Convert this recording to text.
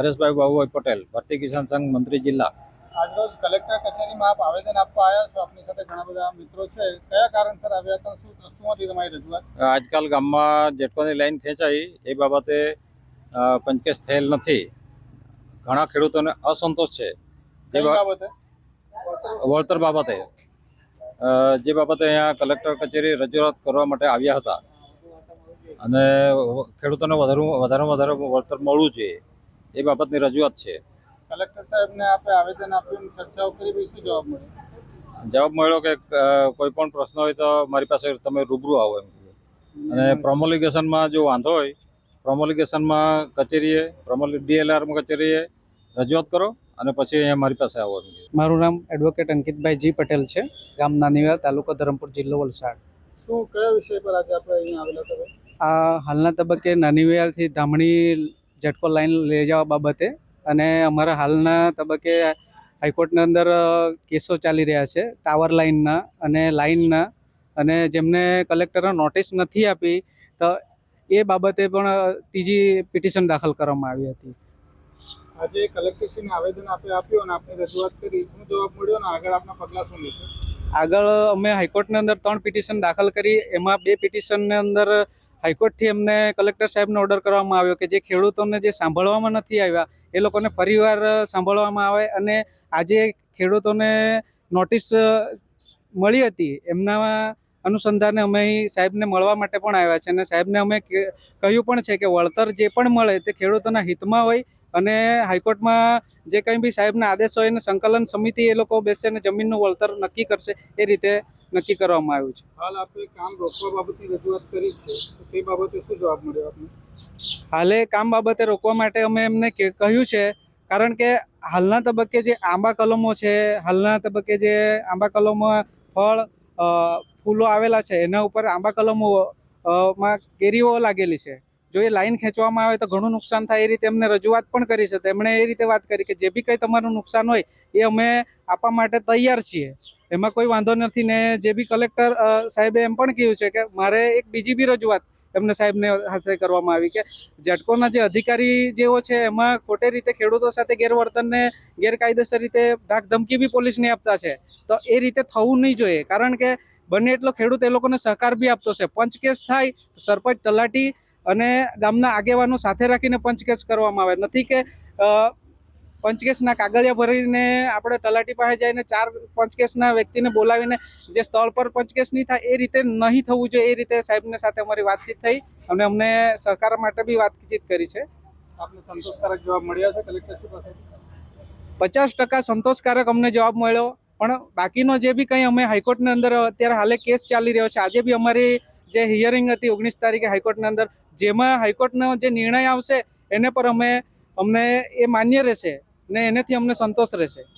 હરેશભાઈ બાબુભાઈ પટેલ ભારતીય કિસાન સંઘ મંત્રી જિલ્લા. આજરોજ કલેક્ટર કચેરીમાં આપ આવેદન આપવા આવ્યા છો. આપની સાથે ઘણા બધા મિત્રો છે. કયા કારણસર આવ્યા હતા? શું શું હતી તમારી રજૂઆત? આજકાલ ગામમાં જેટકોની લાઈન ખેંચાઈ એ બાબતે પંચકેસ પંચકેશ થયેલ નથી. ઘણા ખેડૂતોને અસંતોષ છે. જે બાબતે? વળતર બાબતે. જે બાબતે અહીંયા કલેક્ટર કચેરી રજૂઆત કરવા માટે આવ્યા હતા. અને ખેડૂતોને વધારે વધારે વધારે વળતર મળવું જોઈએ. એ બાબતની રજૂઆત છે. કલેક્ટર સાહેબને આપણે આવેદન આપ્યું ચર્ચાઓ કરી પછી શું જવાબ મળ્યો જવાબ મળ્યો કે કોઈ પણ પ્રશ્ન હોય તો મારી પાસે તમે રૂબરૂ આવો એમ. અને પ્રોમોલિગેશનમાં જો વાંધો હોય પ્રોમોલિગેશનમાં કચેરીએ પ્રોમોલી ડીએલઆરમાં કચેરીએ રજૂઆત કરો અને પછી અહીંયા મારી પાસે આવો મારું નામ એડવોકેટ અંકિતભાઈ જી પટેલ છે ગામ નાનીવાલ તાલુકો ધરમપુર જિલ્લો વલસાડ. શું કયા વિષય પર આજે આપણે અહીંયા આવેલા હતા આ હાલના તબક્કે નાનીવાલથી ધામણી ઝટકો લાઈન લઈ જવા બાબતે અને અમારા હાલના તબક્કે હાઈકોર્ટની અંદર કેસો ચાલી રહ્યા છે ટાવર લાઇનના અને લાઇનના અને જેમને કલેક્ટરે નોટિસ નથી આપી તો એ બાબતે પણ ત્રીજી પિટિશન દાખલ કરવામાં આવી હતી. આજે કલેક્ટરશ્રીને આવેદન આપે આપ્યું અને આપણે રજૂઆત કરી. શું જવાબ મળ્યો અને આગળ આપના પગલાં શું લેશે? આગળ અમે હાઈકોર્ટની અંદર ત્રણ પિટિશન દાખલ કરી. એમાં બે પિટિશનની અંદર હાઈકોર્ટથી એમને કલેક્ટર સાહેબને ઓર્ડર કરવામાં આવ્યો કે જે ખેડૂતોને જે સાંભળવામાં નથી આવ્યા, એ લોકોને ફરીવાર સાંભળવામાં આવે અને આજે ખેડૂતોને નોટિસ મળી હતી. એમના અનુસંધાને અમે અહીં સાહેબને મળવા માટે પણ આવ્યા છે અને સાહેબને અમે કહ્યું પણ છે કે વળતર જે પણ મળે તે ખેડૂતોના હિતમાં હોય અને હાઈકોર્ટમાં જે કંઈ બી સાહેબના આદેશ હોય એને સંકલન સમિતિ એ લોકો બેસે અને જમીનનું વળતર નક્કી કરશે એ રીતે નક્કી કરવામાં આવ્યું છે. હાલ આપે કામ રોકવા બાબતની રજૂઆત કરી છે તો બાબતે શું જવાબ મળ્યો આપને? હાલે કામ બાબતે રોકવા માટે અમે એમને કહ્યું છે કારણ કે હાલના તબક્કે જે આંબા કલમો છે હાલના તબક્કે જે આંબા કલમો ફળ ફૂલો આવેલા છે એના ઉપર આંબા કલમો માં કેરીઓ લાગેલી છે. જો એ લાઈન ખેંચવામાં આવે તો ઘણું નુકસાન થાય એ રીતે એમને રજૂઆત પણ કરી છે. તેમણે એ રીતે વાત કરી કે જે બી કંઈ તમારું નુકસાન હોય એ અમે આપવા માટે તૈયાર છીએ. એમાં કોઈ વાંધો નથી ને જે બી કલેક્ટર સાહેબે એમ પણ કહ્યું છે કે મારે એક બીજી બી રજૂઆત એમને સાહેબને હાથે કરવામાં આવી કે ઝટકોના જે અધિકારી જેઓ છે એમાં ખોટે રીતે ખેડૂતો સાથે ગેરવર્તનને ગેરકાયદેસર રીતે ધાકધમકી બી પોલીસને આપતા છે, તો એ રીતે થવું નહીં જોઈએ. કારણ કે બને એટલો ખેડૂત એ લોકોને સહકાર બી આપતો છે. પંચકેસ થાય સરપંચ તલાટી અને ગામના આગેવાનો સાથે રાખીને પંચકેસ કરવામાં આવે. નથી કે પંચકેસના કાગળિયા ભરીને આપણે તલાટી પાસે જઈને ચાર પંચકેસના વ્યક્તિને બોલાવીને જે સ્થળ પર પંચકેસ નહીં થાય એ રીતે નહીં થવું જોઈએ એ રીતે સાહેબને સાથે અમારી વાતચીત થઈ અને અમને સહકાર માટે બી વાતચીત કરી છે. આપને સંતોષકારક જવાબ મળ્યો છે કલેક્ટરશ્રી પાસે પચાસ ટકા સંતોષકારક અમને જવાબ મળ્યો પણ બાકીનો જે બી કંઈ અમે હાઈકોર્ટની અંદર અત્યારે હાલે કેસ ચાલી રહ્યો છે આજે બી અમારી જે હિયરિંગ હતી ઓગણીસ તારીખે હાઈકોર્ટની અંદર જેમાં હાઈકોર્ટનો જે નિર્ણય આવશે એને પર અમે અમને એ માન્ય રહેશે. ને એનાથી અમને સંતોષ રહેશે